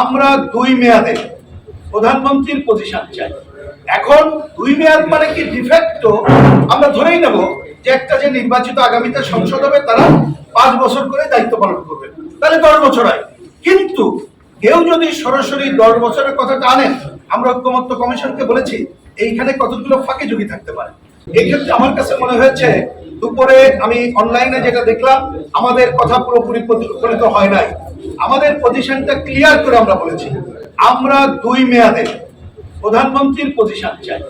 আমরা দুই মেয়াদে প্রধানমন্ত্রীর পজিশন চাই। এখন দুই মেয়াদ মানে কি ডিফেক্টো আমরা ধরেই নেব যে একটা যে নির্বাচিত আগামীতে সংসদ হবে, তারা পাঁচ বছর করে দায়িত্ব পালন করবে। তাহলে দশ বছর হয়। কিন্তু কেউ যদি সরাসরি দশ বছরের কথাটা আনেন, আমরা ঐক্যমত্য কমিশনকে বলেছি, এইখানে কতগুলো ফাঁকে ঝুঁকি থাকতে পারে? এই ক্ষেত্রে আমার কাছে মনে হয়েছে, দুপুরে আমি অনলাইনে যেটা দেখলাম, আমাদের কথা পুরোপুরি প্রতিফলিত হয় নাই। আমাদের পজিশনটা ক্লিয়ার করে আমরা বলেছি, আমরা দুই মেয়াদে প্রধানমন্ত্রীর পজিশন চাই।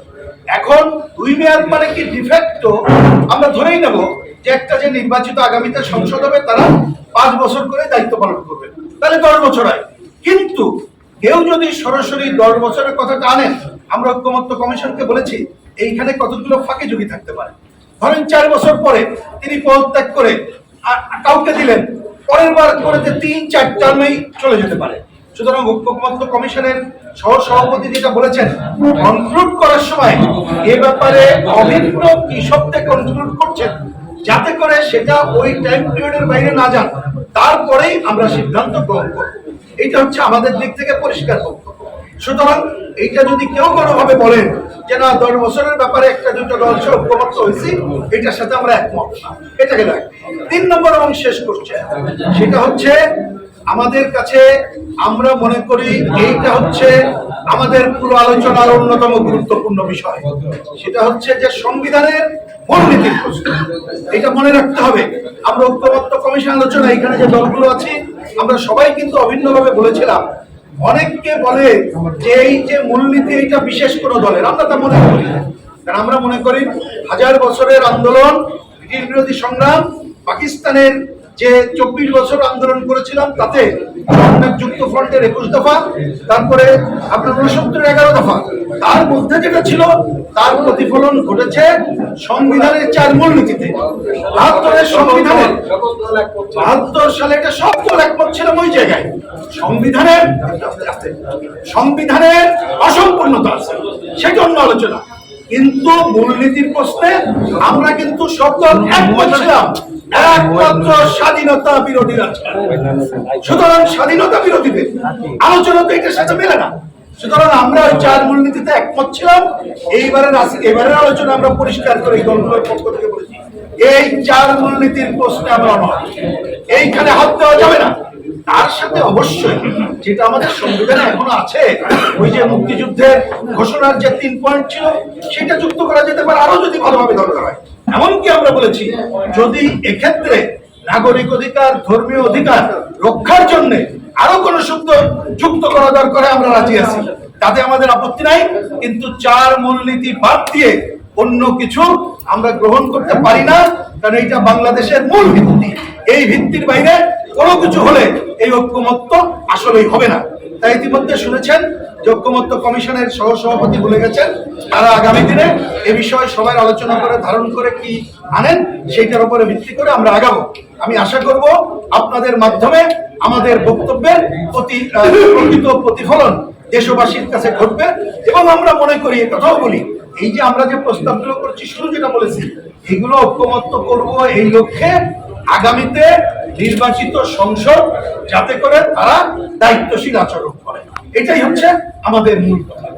এখন দুই মেয়াদ মানে কি ডিফেক্টো আমরা ধরেই নেব যে একটা যে নির্বাচিত আগামীতে সংসদ হবে, তারা পাঁচ বছর করে দায়িত্ব পালন করবে। তাহলে দশ বছর হয় কিন্তু কেউ যদি সরাসরি দশ বছরের কথাটা আনেন, আমরা ঐক্যমত্য কমিশনকে বলেছি, এইখানে কতগুলো ফাঁকে ঝুঁকি থাকতে পারে? ধরেন চার বছর পরে তিনি পদত্যাগ করে কাউকে দিলেন পরের বার করেতে তিন, চার টার্মেই চলে যেতে পারে। সুতরাং ঐক্যমত্য কমিশনের সহ সভাপতি যেটা বলেছেন কনক্লুড করার সময় এ ব্যাপারে অভিন্ন কি শব্দে কনক্লুড করছেন, যাতে করে সেটা ওই টাইম পিরিয়ডের বাইরে না যান তারপরেই আমরা সিদ্ধান্ত গ্রহণ করব। এটা হচ্ছে আমাদের দিক থেকে পরিষ্কার বক্তব্য সুতরাং এইটা যদি কেউ কোনোভাবে বলেন যে না, দশ বছরের ব্যাপারে একটা দুটো দল সে ঐক্যমত্য হয়েছি, এটার সাথে আমরা একমত। এটা গেল তিন নম্বর এবং শেষ করছে। সেটা হচ্ছে আমাদের কাছে আমরা মনে করি এইটা হচ্ছে আমাদের পুরো আলোচনার অন্যতম গুরুত্বপূর্ণ বিষয়। সেটা হচ্ছে যে সংবিধানের মূলনীতির প্রশ্ন। এটা মনে রাখতে হবে। আমরা ঐক্যমত্য কমিশন আলোচনা এখানে যে দলগুলো আছে, আমরা সবাই কিন্তু অভিন্নভাবে বলেছিলাম অনেককে বলে যে এই যে মূলনীতি এটা বিশেষ কোনো দলের আমরা তা মনে করি। কারণ আমরা মনে করি হাজার বছরের আন্দোলন, ব্রিটিশ বিরোধী সংগ্রাম, পাকিস্তানের যে চব্বিশ বছর আন্দোলন করেছিলাম, তাতে যুক্ত ফ্রন্টের একুশ দফা, তারপরে আপনার উনসত্তরের এগারো দফা। তার মধ্যে যেটা ছিল, তার প্রতিফলন ঘটেছে সংবিধানের চার মূলনীতিতে বাহাত্তরের সংবিধানের বাহাত্তর সালে এটা সব দল একমত ছিলাম ওই জায়গায়। সংবিধানের সংবিধানের অসম্পূর্ণতা আছে। সেজন্য আলোচনা। কিন্তু মূলনীতির প্রশ্নে আমরা কিন্তু সব দল একমত ছিলাম। একমাত্র স্বাধীনতা বিরোধীরা ছিলেন। সুতরাং স্বাধীনতা বিরোধীদের আলোচনা তো এটার সাথে মেলে না। সুতরাং আমরা ওই চার মূলনীতিতে একমত ছিলাম। এইবারের এবারের আলোচনা আমরা পরিষ্কার করে দলগুলোর পক্ষ থেকে বলেছি। এই চার মূলনীতির প্রশ্নে আমরা নয় এইখানে হাত দেওয়া যাবে না। তার সাথে অবশ্যই যেটা আমাদের সংবিধানে এখনও আছে, ওই যে মুক্তিযুদ্ধের ঘোষণার যে তিন পয়েন্ট ছিল, সেটা যুক্ত করা যেতে পারে। আরও যদি ভালোভাবে দরকার হয়। এমনকি আমরা বলেছি, যদি এক্ষেত্রে নাগরিক অধিকার, ধর্মীয় অধিকার রক্ষার জন্য আরও কোন শব্দ যুক্ত করা দরকার আমরা রাজি আছি। তাতে আমাদের আপত্তি নাই, কিন্তু চার মূলনীতি বাদ দিয়ে অন্য কিছু আমরা গ্রহণ করতে পারি না, কারণ এইটা বাংলাদেশের মূল ভিত্তি। এই ভিত্তির বাইরে কোনো কিছু হলে এই ঐক্যমত্য আসলেই হবে না। তাই ইতিমধ্যে শুনেছেন যে ঐক্যমত্য কমিশনের সহ সভাপতি বলে গেছেন। তারা আগামী দিনে এ বিষয়ে সবাই আলোচনা করে, ধারণ করে কি আনেন, সেইটার উপরে ভিত্তি করে আমরা আগাবো। আমি আশা করব আপনাদের মাধ্যমে আমাদের বক্তব্যের প্রতি প্রকৃত প্রতিফলন দেশবাসীর কাছে ঘটবে এবং আমরা মনে করি কথাও বলি, এই যে আমরা যে প্রস্তাবগুলো করছি শুরু যেটা বলেছি, এগুলো ঐক্যমত্য করব এই লক্ষ্যে আগামীতে নির্বাচিত সংসদ যাতে করে তারা দায়িত্বশীল আচরণ করে। এটাই হচ্ছে আমাদের মূল কথা।